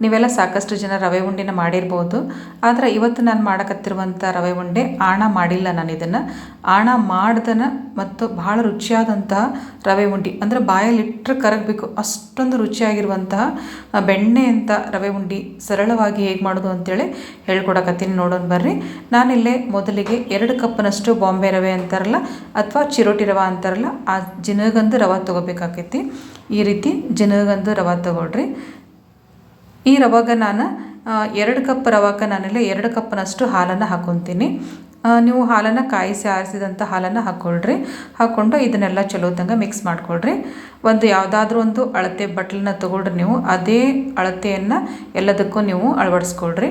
ನೀವೆಲ್ಲ ಸಾಕಷ್ಟು ಜನ ರವೆ ಉಂಡೆನ ಮಾಡಿರ್ಬೋದು. ಆದರೆ ಇವತ್ತು ನಾನು ಮಾಡಕತ್ತಿರುವಂಥ ರವೆ ಉಂಡೆ ಆಣ ಮಾಡಿಲ್ಲ ನಾನು ಇದನ್ನು. ಆಣ ಮಾಡ್ದನ ಮತ್ತು ಭಾಳ ರುಚಿಯಾದಂತಹ ರವೆ ಉಂಡಿ. ಅಂದರೆ ಬಾಯಲ್ಲಿಟ್ಟರೆ ಕರಗಬೇಕು. ಅಷ್ಟೊಂದು ರುಚಿಯಾಗಿರುವಂತಹ ಬೆಣ್ಣೆ ಅಂತ ರವೆ ಉಂಡಿ ಸರಳವಾಗಿ ಹೇಗೆ ಮಾಡೋದು ಅಂತೇಳಿ ಹೇಳ್ಕೊಡಕತ್ತೀನಿ ನೋಡೋಣ ಬರ್ರಿ. ನಾನಿಲ್ಲೇ ಮೊದಲಿಗೆ ಎರಡು ಕಪ್ನಷ್ಟು ಬಾಂಬೆ ರವೆ ಅಂತಾರಲ್ಲ, ಅಥವಾ ಚಿರೋಟಿ ರವೆ ಅಂತಾರಲ್ಲ, ಆ, ಜಿನಗಂದು ರವೆ ತೊಗೋಬೇಕಾಕೈತಿ. ಈ ರೀತಿ ಜಿನಗಂದು ರವೆ ತೊಗೊಳ್ರಿ. ಈ ರವಾಗ ನಾನು ಎರಡು ಕಪ್ ರವಾಕ್ಕೆ ನಾನೆಲ್ಲ ಎರಡು ಕಪ್ನಷ್ಟು ಹಾಲನ್ನು ಹಾಕೊತೀನಿ. ನೀವು ಹಾಲನ್ನು ಕಾಯಿಸಿ ಆರಿಸಿದಂಥ ಹಾಲನ್ನು ಹಾಕ್ಕೊಳ್ರಿ ಹಾಕ್ಕೊಂಡು ಇದನ್ನೆಲ್ಲ ಚಲೋ ತಂಗ ಮಿಕ್ಸ್ ಮಾಡ್ಕೊಳ್ರಿ. ಒಂದು ಯಾವುದಾದ್ರೂ ಒಂದು ಅಳತೆ ಬಟ್ಲನ್ನ ತೊಗೊಳ್ರಿ ನೀವು. ಅದೇ ಅಳತೆಯನ್ನು ಎಲ್ಲದಕ್ಕೂ ನೀವು ಅಳವಡಿಸ್ಕೊಳ್ರಿ.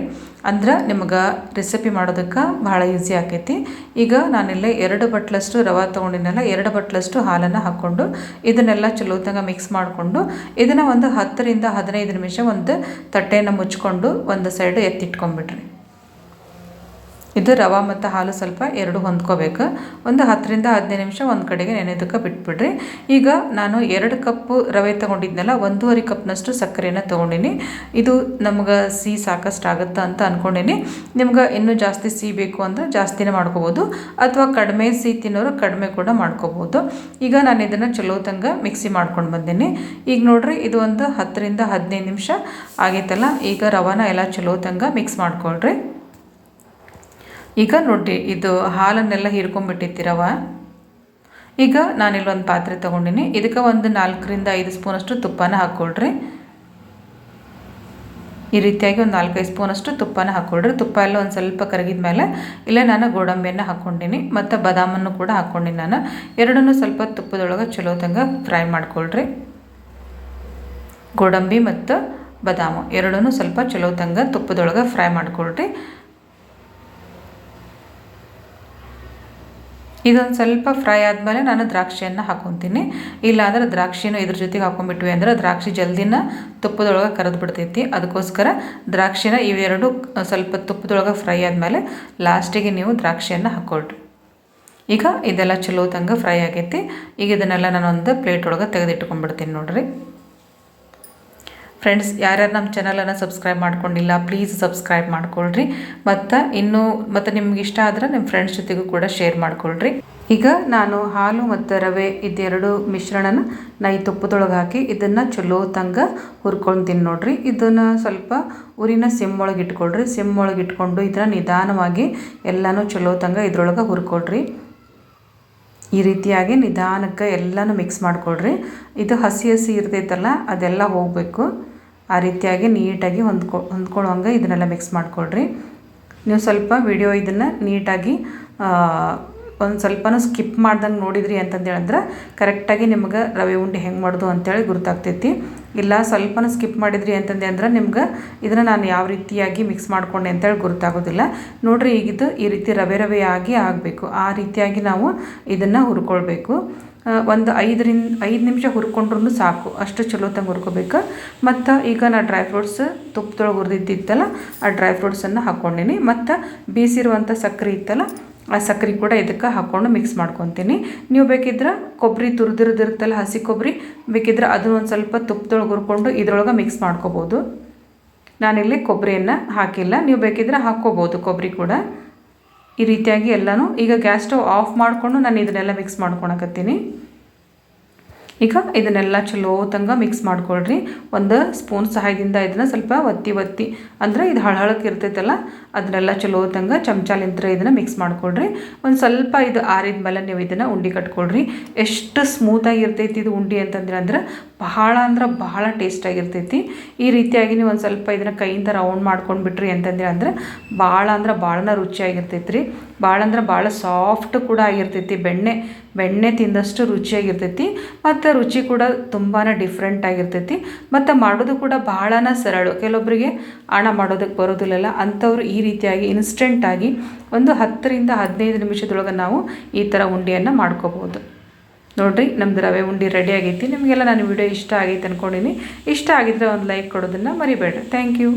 ಅಂದ್ರೆ ನಿಮ್ಗೆ ರೆಸಿಪಿ ಮಾಡೋದಕ್ಕೆ ಭಾಳ ಈಸಿ ಆಕೈತಿ. ಈಗ ನಾನಿಲ್ಲ ಎರಡು ಬಟ್ಲಷ್ಟು ರವೆ ತೊಗೊಂಡಿನಲ್ಲ, ಎರಡು ಬಟ್ಲಷ್ಟು ಹಾಲನ್ನು ಹಾಕ್ಕೊಂಡು ಇದನ್ನೆಲ್ಲ ಚಲೋ ತಂಗ ಮಿಕ್ಸ್ ಮಾಡಿಕೊಂಡು ಇದನ್ನು ಒಂದು ಹತ್ತರಿಂದ ಹದಿನೈದು ನಿಮಿಷ ಒಂದು ತಟ್ಟೆಯನ್ನು ಮುಚ್ಕೊಂಡು ಒಂದು ಸೈಡ್ ಎತ್ತಿಟ್ಕೊಂಡ್ಬಿಟ್ರಿ ಇದು ರವೆ ಮತ್ತು ಹಾಲು ಸ್ವಲ್ಪ ಎರಡು ಹೊಂದ್ಕೋಬೇಕು. ಒಂದು ಹತ್ತರಿಂದ ಹದಿನೈದು ನಿಮಿಷ ಒಂದು ಕಡೆಗೆ ನೆನೆದಕ್ಕೆ ಬಿಟ್ಬಿಡ್ರಿ. ಈಗ ನಾನು ಎರಡು ಕಪ್ಪು ರವೆ ತೊಗೊಂಡಿದ್ನಲ್ಲ, ಒಂದೂವರೆ ಕಪ್ನಷ್ಟು ಸಕ್ಕರೆಯನ್ನು ತೊಗೊಂಡಿನಿ. ಇದು ನಮ್ಗೆ ಸಿಹಿ ಸಾಕಷ್ಟು ಆಗುತ್ತೆ ಅಂತ ಅಂದ್ಕೊಂಡೀನಿ ನಿಮ್ಗೆ ಇನ್ನೂ ಜಾಸ್ತಿ ಸಿಹಿ ಬೇಕು ಅಂದರೆ ಜಾಸ್ತಿನೇ ಮಾಡ್ಕೋಬೋದು. ಅಥವಾ ಕಡಿಮೆ ಸಿಹಿ ತಿನ್ನೋರು ಕಡಿಮೆ ಕೂಡ ಮಾಡ್ಕೋಬೋದು. ಈಗ ನಾನು ಇದನ್ನು ಚಲೋ ತಂಗ ಮಿಕ್ಸಿ ಮಾಡ್ಕೊಂಡು ಬಂದೀನಿ. ಈಗ ನೋಡ್ರಿ, ಇದು ಒಂದು ಹತ್ತರಿಂದ ಹದಿನೈದು ನಿಮಿಷ ಆಗೈತಲ್ಲ. ಈಗ ರವಾನ ಎಲ್ಲ ಚಲೋ ತಂಗ ಮಿಕ್ಸ್ ಮಾಡ್ಕೊಳ್ರಿ. ಈಗ ನೋಡಿರಿ ಇದು ಹಾಲನ್ನೆಲ್ಲ ಹೀರ್ಕೊಂಡ್ಬಿಟ್ಟಿರ್ತೀರವ ಈಗ ನಾನಿಲ್ಲೊಂದು ಪಾತ್ರೆ ತೊಗೊಂಡಿನಿ. ಇದಕ್ಕೆ ಒಂದು ನಾಲ್ಕರಿಂದ ಐದು ಸ್ಪೂನಷ್ಟು ತುಪ್ಪನ ಹಾಕ್ಕೊಳ್ರಿ. ಈ ರೀತಿಯಾಗಿ ಒಂದು ನಾಲ್ಕೈದು ಸ್ಪೂನಷ್ಟು ತುಪ್ಪನ ಹಾಕ್ಕೊಳ್ರಿ. ತುಪ್ಪ ಎಲ್ಲ ಒಂದು ಸ್ವಲ್ಪ ಕರಗಿದ ಮೇಲೆ ಇಲ್ಲೇ ನಾನು ಗೋಡಂಬಿಯನ್ನು ಹಾಕ್ಕೊಂಡಿನಿ ಮತ್ತು ಬಾದಾಮನ್ನು ಕೂಡ ಹಾಕ್ಕೊಂಡಿನಿ ನಾನು. ಎರಡನ್ನೂ ಸ್ವಲ್ಪ ತುಪ್ಪದೊಳಗೆ ಚಲೋ ತಂಗ ಫ್ರೈ ಮಾಡ್ಕೊಳ್ರಿ. ಗೋಡಂಬಿ ಮತ್ತು ಬಾದಾಮು ಎರಡನ್ನೂ ಸ್ವಲ್ಪ ಚಲೋ ತಂಗ ತುಪ್ಪದೊಳಗೆ ಫ್ರೈ ಮಾಡ್ಕೊಳ್ರಿ. ಇದೊಂದು ಸ್ವಲ್ಪ ಫ್ರೈ ಆದಮೇಲೆ ನಾನು ದ್ರಾಕ್ಷಿಯನ್ನು ಹಾಕೊತೀನಿ. ಇಲ್ಲಾಂದ್ರೆ ದ್ರಾಕ್ಷಿನೂ ಇದ್ರ ಜೊತೆಗೆ ಹಾಕೊಂಡ್ಬಿಟ್ವಿ ಅಂದ್ರೆ ದ್ರಾಕ್ಷಿ ಜಲ್ದಿನ ತುಪ್ಪದೊಳಗೆ ಕರೆದು ಬಿಡ್ತೈತಿ. ಅದಕ್ಕೋಸ್ಕರ ದ್ರಾಕ್ಷಿನ ಇವೆರಡು ಸ್ವಲ್ಪ ತುಪ್ಪದೊಳಗೆ ಫ್ರೈ ಆದಮೇಲೆ ಲಾಸ್ಟಿಗೆ ನೀವು ದ್ರಾಕ್ಷಿಯನ್ನು ಹಾಕ್ಕೊಳ್ರಿ ಈಗ ಇದೆಲ್ಲ ಚಲೋ ತಂಗ ಫ್ರೈ ಆಗೈತಿ. ಈಗ ಇದನ್ನೆಲ್ಲ ನಾನು ಒಂದು ಪ್ಲೇಟ್ ಒಳಗೆ ತೆಗೆದಿಟ್ಕೊಂಡ್ಬಿಡ್ತೀನಿ ನೋಡ್ರಿ. ಫ್ರೆಂಡ್ಸ್ ಯಾರ್ಯಾರು ನಮ್ಮ ಚಾನಲನ್ನು ಸಬ್ಸ್ಕ್ರೈಬ್ ಮಾಡ್ಕೊಂಡಿಲ್ಲ ಪ್ಲೀಸ್ ಸಬ್ಸ್ಕ್ರೈಬ್ ಮಾಡ್ಕೊಳ್ರಿ. ಮತ್ತು ಇನ್ನೂ, ಮತ್ತು ನಿಮ್ಗೆ ಇಷ್ಟ ಆದರೆ ನಿಮ್ಮ ಫ್ರೆಂಡ್ಸ್ ಜೊತೆಗೂ ಕೂಡ ಶೇರ್ ಮಾಡ್ಕೊಳ್ರಿ. ಈಗ ನಾನು ಹಾಲು ಮತ್ತು ರವೆ ಇದೆರಡು ಮಿಶ್ರಣನ ನೈ ತುಪ್ಪದೊಳಗೆ ಹಾಕಿ ಇದನ್ನು ಚಲೋ ತಂಗ ಹುರ್ಕೊಳ್ತೀನಿ ನೋಡ್ರಿ. ಇದನ್ನು ಸ್ವಲ್ಪ ಉರಿನ ಸಿಮ್ಮೊಳಗೆ ಇಟ್ಕೊಳ್ರಿ. ಸಿಮ್ಮೊಳಗೆ ಇಟ್ಕೊಂಡು ಇದನ್ನು ನಿಧಾನವಾಗಿ ಎಲ್ಲನೂ ಚಲೋ ತಂಗ ಇದ್ರೊಳಗೆ ಹುರ್ಕೊಳ್ರಿ. ಈ ರೀತಿಯಾಗಿ ನಿಧಾನಕ್ಕೆ ಎಲ್ಲನೂ ಮಿಕ್ಸ್ ಮಾಡ್ಕೊಳ್ರಿ. ಇದು ಹಸಿ ಹಸಿ ಇರ್ತೈತಲ್ಲ, ಅದೆಲ್ಲ ಹೋಗಬೇಕು. ಆ ರೀತಿಯಾಗಿ ನೀಟಾಗಿ ಹೊಂದ್ಕೊ ಹೊಂದ್ಕೊಳ್ಳೋಂಗೆ ಇದನ್ನೆಲ್ಲ ಮಿಕ್ಸ್ ಮಾಡಿಕೊಡ್ರಿ ನೀವು ಸ್ವಲ್ಪ ವಿಡಿಯೋ ಇದನ್ನು ನೀಟಾಗಿ ಒಂದು ಸ್ವಲ್ಪನೂ ಸ್ಕಿಪ್ ಮಾಡ್ದಂಗೆ ನೋಡಿದ್ರಿ ಅಂತಂದು ಹೇಳಿದ್ರೆ ಕರೆಕ್ಟಾಗಿ ನಿಮ್ಗೆ ರವೆ ಉಂಡೆ ಹೆಂಗೆ ಮಾಡೋದು ಅಂತೇಳಿ ಗೊತ್ತಾಗ್ತೈತಿ ಇಲ್ಲ ಸ್ವಲ್ಪನೂ ಸ್ಕಿಪ್ ಮಾಡಿದ್ರಿ ಅಂತಂದೆ ಅಂದ್ರೆ ನಿಮ್ಗೆ ಇದನ್ನು ನಾನು ಯಾವ ರೀತಿಯಾಗಿ ಮಿಕ್ಸ್ ಮಾಡಿಕೊಂಡೆ ಅಂತೇಳಿ ಗೊತ್ತಾಗೋದಿಲ್ಲ ನೋಡಿರಿ ಈಗಿದ್ದು ಈ ರೀತಿ ರವೆ ರವೆ ಆಗಿ ಆಗಬೇಕು. ಆ ರೀತಿಯಾಗಿ ನಾವು ಇದನ್ನು ಹುರ್ಕೊಳ್ಬೇಕು. ಒಂದು ಐದರಿಂದ, ಐದು ನಿಮಿಷ ಹುರ್ಕೊಂಡ್ರೂ ಸಾಕು. ಅಷ್ಟು ಚಲೋ ತಂಗೆ ಹುರ್ಕೋಬೇಕು. ಮತ್ತು ಈಗ ನಾ ಡ್ರೈ ಫ್ರೂಟ್ಸ್ ತುಪ್ಪದೊಳಗೆ ಹುರಿದಿದ್ದಿತ್ತಲ್ಲ, ಆ ಡ್ರೈ ಫ್ರೂಟ್ಸನ್ನು ಹಾಕ್ಕೊಂಡಿನಿ ಮತ್ತು ಬೀಸಿರುವಂಥ ಸಕ್ಕರೆ ಇತ್ತಲ್ಲ, ಆ ಸಕ್ಕರೆ ಕೂಡ ಇದಕ್ಕೆ ಹಾಕ್ಕೊಂಡು ಮಿಕ್ಸ್ ಮಾಡ್ಕೊತೀನಿ. ನೀವು ಬೇಕಿದ್ರೆ ಕೊಬ್ಬರಿ ತುರಿದಿರೋದಿರುತ್ತಲ್ಲ ಹಸಿ ಕೊಬ್ಬರಿ ಬೇಕಿದ್ರೆ ಅದನ್ನು ಒಂದು ಸ್ವಲ್ಪ ತುಪ್ಪದೊಳಗೆ ಹುರ್ಕೊಂಡು ಇದ್ರೊಳಗೆ ಮಿಕ್ಸ್ ಮಾಡ್ಕೋಬೋದು. ನಾನಿಲ್ಲಿ ಕೊಬ್ಬರಿಯನ್ನು ಹಾಕಿಲ್ಲ. ನೀವು ಬೇಕಿದ್ರೆ ಹಾಕ್ಕೋಬೋದು ಕೊಬ್ಬರಿ ಕೂಡ. ಈ ರೀತಿಯಾಗಿ ಎಲ್ಲನೂ ಈಗ ಗ್ಯಾಸ್ ಸ್ಟವ್ ಆಫ್ ಮಾಡಿಕೊಂಡು ನಾನು ಇದನ್ನೆಲ್ಲ ಮಿಕ್ಸ್ ಮಾಡ್ಕೊಳಕತ್ತೀನಿ. ಈಗ ಇದನ್ನೆಲ್ಲ ಚಲೋ ತಂಗ ಮಿಕ್ಸ್ ಮಾಡ್ಕೊಳ್ರಿ. ಒಂದು ಸ್ಪೂನ್ ಸಹಾಯದಿಂದ ಇದನ್ನು ಸ್ವಲ್ಪ ಒತ್ತಿ ಒತ್ತಿ. ಅಂದರೆ ಇದು ಹಳಹಳಕ್ಕೆ ಇರ್ತೈತಲ್ಲ ಅದನ್ನೆಲ್ಲ ಚಲೋ ತಂಗ ಚಮಚಾಲಿಂತ್ರ ಇದನ್ನು ಮಿಕ್ಸ್ ಮಾಡ್ಕೊಳ್ರಿ. ಒಂದು ಸ್ವಲ್ಪ ಇದು ಆರಿದ ಮೇಲೆ ನೀವು ಇದನ್ನು ಉಂಡೆ ಕಟ್ಕೊಳ್ರಿ. ಎಷ್ಟು ಸ್ಮೂತಾಗಿ ಇರ್ತೈತಿ ಇದು ಉಂಡೆ ಅಂತಂದ್ರೆ ಅಂದ್ರೆ ಬಹಳ ಅಂದ್ರೆ ಬಹಳ ಟೇಸ್ಟಾಗಿರ್ತೈತಿ ಈ ರೀತಿಯಾಗಿ ನೀವು ಒಂದು ಸ್ವಲ್ಪ ಇದನ್ನು ಕೈಯಿಂದ ರೌಂಡ್ ಮಾಡ್ಕೊಂಡು ಬಿಟ್ರಿ ಅಂತಂದ್ರೆ ಅಂದ್ರೆ ಭಾಳ ಅಂದ್ರೆ ಭಾಳನ ರುಚಿಯಾಗಿರ್ತೈತಿ ರೀ ಭಾಳ ಅಂದ್ರೆ ಭಾಳ ಸಾಫ್ಟ್ ಕೂಡ ಆಗಿರ್ತೈತಿ. ಬೆಣ್ಣೆ ಬೆಣ್ಣೆ ತಿಂದಷ್ಟು ರುಚಿಯಾಗಿರ್ತೈತಿ ಮತ್ತು ರುಚಿ ಕೂಡ ತುಂಬಾ ಡಿಫ್ರೆಂಟ್ ಆಗಿರ್ತೈತಿ. ಮತ್ತು ಮಾಡೋದು ಕೂಡ ಭಾಳನ ಸರಳ. ಕೆಲವೊಬ್ಬರಿಗೆ ಹಣ ಮಾಡೋದಕ್ಕೆ ಬರೋದಿಲ್ಲಲ್ಲ, ಅಂಥವ್ರು ಈ ರೀತಿಯಾಗಿ ಇನ್ಸ್ಟೆಂಟಾಗಿ ಒಂದು ಹತ್ತರಿಂದ ಹದಿನೈದು ನಿಮಿಷದೊಳಗೆ ನಾವು ಈ ಥರ ಉಂಡೆಯನ್ನು ಮಾಡ್ಕೋಬೋದು ನೋಡಿರಿ ನಮ್ಮದು ರವೆ ಉಂಡೆ ರೆಡಿ ಆಗೈತಿ. ನಿಮಗೆಲ್ಲ ನಾನು ವಿಡಿಯೋ ಇಷ್ಟ ಆಗೈತೆ ಅಂದ್ಕೊಂಡಿನಿ ಇಷ್ಟ ಆಗಿದ್ರೆ ಒಂದು ಲೈಕ್ ಕೊಡೋದನ್ನು ಮರಿಬೇಡ್ರಿ ಥ್ಯಾಂಕ್ ಯು